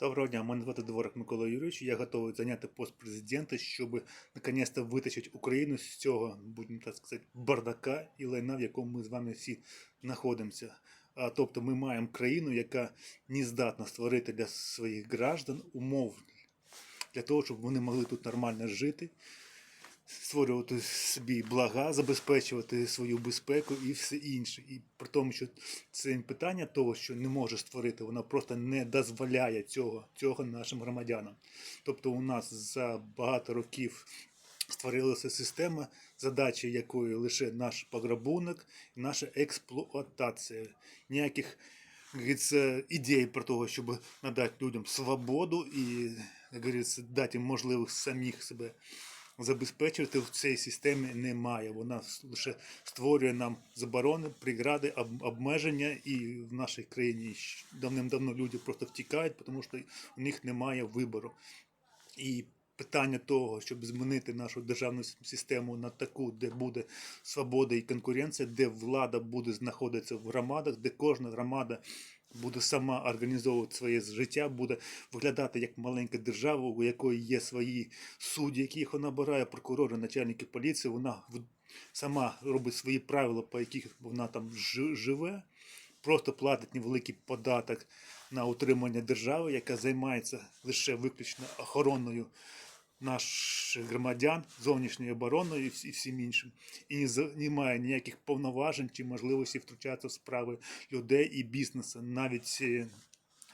Доброго дня, мене звати Дворик Микола Юрійович. Я готовий зайняти пост президента, щоб наконець-то витащити Україну з цього, будемо так сказати, бардака і лайна, в якому ми з вами всі знаходимося. А, тобто ми маємо країну, яка не здатна створити для своїх граждан умов для того, щоб вони могли тут нормально жити, створювати собі блага, забезпечувати свою безпеку і все інше. І при тому, що це питання того, що не може створити, вона просто не дозволяє цього, цього нашим громадянам. Тобто у нас за багато років створилася система, задача якої лише наш пограбунок наша експлуатація. Ніяких як говориться, ідей про того, щоб надати людям свободу і як говориться, дати їм можливість самих себе забезпечувати в цій системі немає. Вона лише створює нам заборони, прегради, обмеження, і в нашій країні давним-давно люди просто втікають, тому що у них немає вибору. І питання того, щоб змінити нашу державну систему на таку, де буде свобода і конкуренція, де влада буде знаходитися в громадах, де кожна громада буде сама організовувати своє життя, буде виглядати як маленька держава, у якої є свої судді, які їх набирає, прокурори, начальники поліції. Вона сама робить свої правила, по яких вона там живе, просто платить невеликий податок на утримання держави, яка займається лише виключно охороною наших громадян, зовнішньою обороною і всі- всім іншим. І не має ніяких повноважень чи можливості втручатися в справи людей і бізнесу. Навіть е,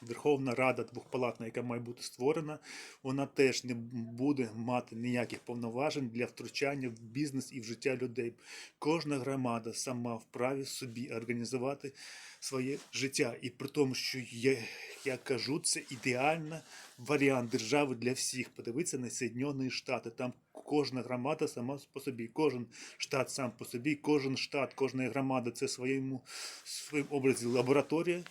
Верховна Рада двохпалатна, яка має бути створена, вона теж не буде мати ніяких повноважень для втручання в бізнес і в життя людей. Кожна громада сама вправі собі організувати своє життя. І при тому, що я, я кажу, це ідеальний варіант держави для всіх. Подивитися на Соєдинені Штати. Там кожна громада сама по собі, кожен штат сам по собі, кожен штат, кожна громада це своєму своїм образі лабораторія.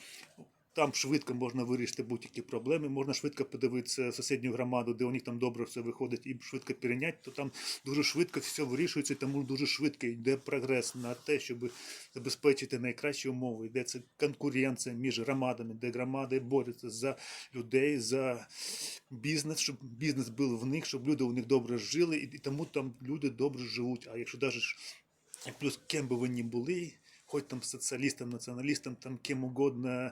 Там швидко можна вирішити будь-які проблеми, можна швидко подивитися сусідню громаду, де у них там добре все виходить, і швидко перейняти, то там дуже швидко все вирішується, тому дуже швидко йде прогрес на те, щоб забезпечити найкращі умови. Йде це конкуренція між громадами, де громади борються за людей, за бізнес, щоб бізнес був в них, щоб люди у них добре жили, і тому там люди добре живуть. А якщо навіть плюс кем би ви ні були, хоч там соціалістом, націоналістом, там ким угодно,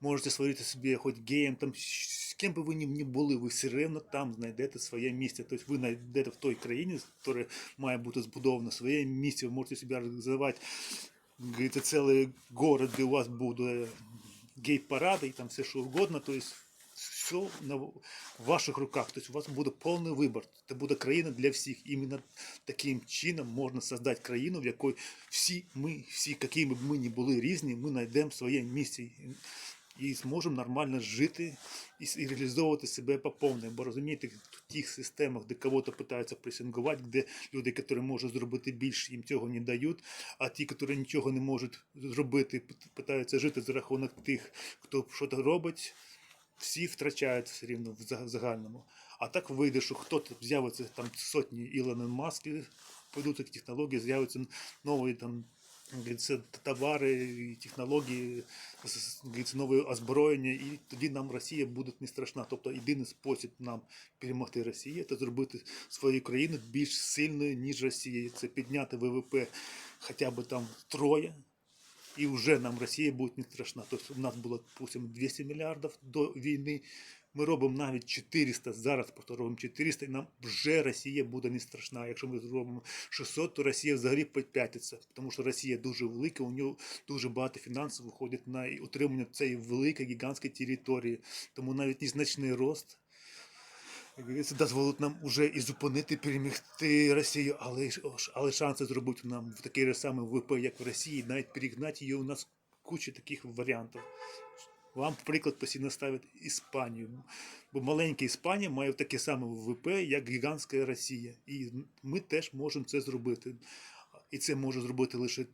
можете створити собі, хоч геєм, там з ким би ви ні, ні були, ви все одно там знайдете своє місце. Тобто ви знайдете в той країні, яка має бути збудовано своє місце, ви можете собі організувати говорится, цілий город, де у вас буде гей-паради і там все що угодно. Тобто все на ваших руках. Тобто у вас буде повний вибір. Це буде країна для всіх. Іменно таким чином можна создати країну, в якій всі ми, всі, якими б ми не були різні, ми знайдемо своє місце і- зможемо нормально жити і, реалізовувати себе по повній. Бо розумієте, в тих системах, де кого-то питаються пресингувати, де люди, які можуть зробити більше, їм цього не дають, а ті, які нічого не можуть зробити, пит- питаються жити за рахунок тих, хто щось робить, всі втрачають все рівно в загальному. А так вийде, що хто-то з'явиться там сотні Ілони Маски, пойдуть такі технології, з'являться нові там. як товари технології, говориться, нове озброєння, і тоді нам Росія буде не страшна. Тобто єдиний спосіб нам перемогти Росію це зробити свою країну більш сильною, ніж Росія. Це підняти ВВП хоча б там троє, і вже нам Росія буде не страшна. Тобто у нас було, допустим, 200 мільярдів до війни. Ми робимо навіть 400, зараз просто робимо 400, і нам вже Росія буде не страшна. Якщо ми зробимо 600, то Росія взагалі підп'ятиться, тому що Росія дуже велика, у нього дуже багато фінансів виходить на утримання цієї великої гігантської території. Тому навіть незначний рост говориться, дозволить нам уже і зупинити, перемогти Росію, але, але шанси зробити нам в такий же самий ВВП, як в Росії, навіть перегнати її у нас куча таких варіантів. Вам, приклад, постійно ставить Іспанію. Бо маленька Іспанія має таке саме ВВП, як гігантська Росія. І ми теж можемо це зробити. І це може зробити лише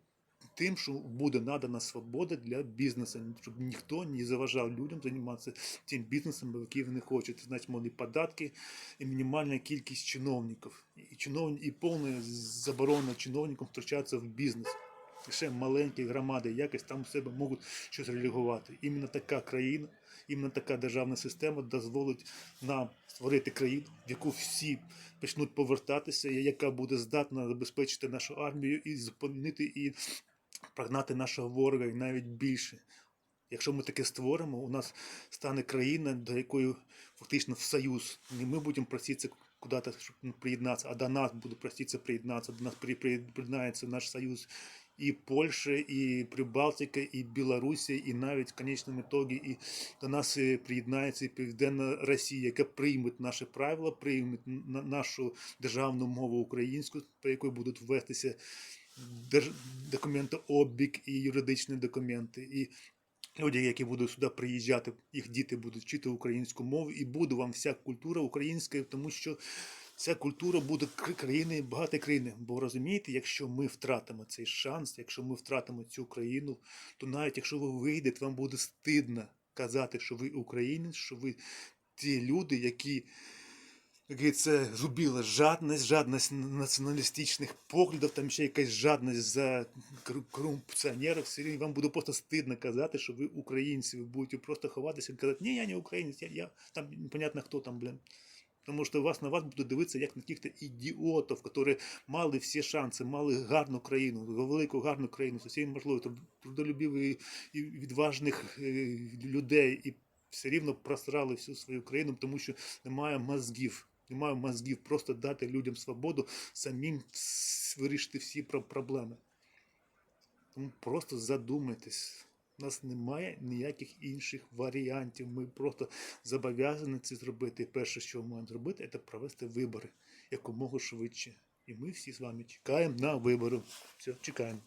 тим, що буде надана свобода для бізнесу, щоб ніхто не заважав людям займатися тим бізнесом, який вони хочуть. Це значить, мали податки і мінімальна кількість чиновників. І, чинов... і повна заборона чиновникам втручатися в бізнес. Ще маленькі громади якось там у себе можуть щось реалізувати. Іменно така країна, іменно така державна система дозволить нам створити країну, в яку всі почнуть повертатися, яка буде здатна забезпечити нашу армію і зупинити і прогнати нашого ворога, і навіть більше. Якщо ми таке створимо, у нас стане країна, до якої фактично в союз. Не ми будемо проситися куди-то, приєднатися, а до нас буде проситися приєднатися. До нас при- при- приєднається наш союз і Польща, і Прибалтика, і Білорусія, і навіть в конечному ітогі і до нас е, приєднається Південна Росія, яка прийме наші правила, прийме нашу державну мову українську, по якій будуть ввестися держ... документообіг і юридичні документи. І люди, які будуть сюди приїжджати, їх діти будуть вчити українську мову, і буде вам вся культура українська, тому що ця культура буде країни, багато країни. Бо розумієте, якщо ми втратимо цей шанс, якщо ми втратимо цю країну, то навіть якщо ви вийдете, вам буде стидно казати, що ви українець, що ви ті люди, які. Це зубіла жадність, жадність націоналістичних поглядів, там ще якась жадність за кору- корупціонерів. Все вам буде просто стидно казати, що ви українці, ви будете просто ховатися і казати, ні, я не українець, я, я там непонятно хто там, блін. Тому що вас на вас будуть дивитися як на яких-то ідіотів, які мали всі шанси, мали гарну країну, велику гарну країну, з усією трудолюбивих і відважних е, людей, і все рівно просрали всю свою країну, тому що немає мозгів. Немає мозгів просто дати людям свободу, самим вирішити всі проблеми. Тому просто задумайтесь. У нас немає ніяких інших варіантів. Ми просто зобов'язані це зробити. І перше, що ми маємо зробити, це провести вибори якомога швидше. І ми всі з вами чекаємо на вибори. Все, чекаємо.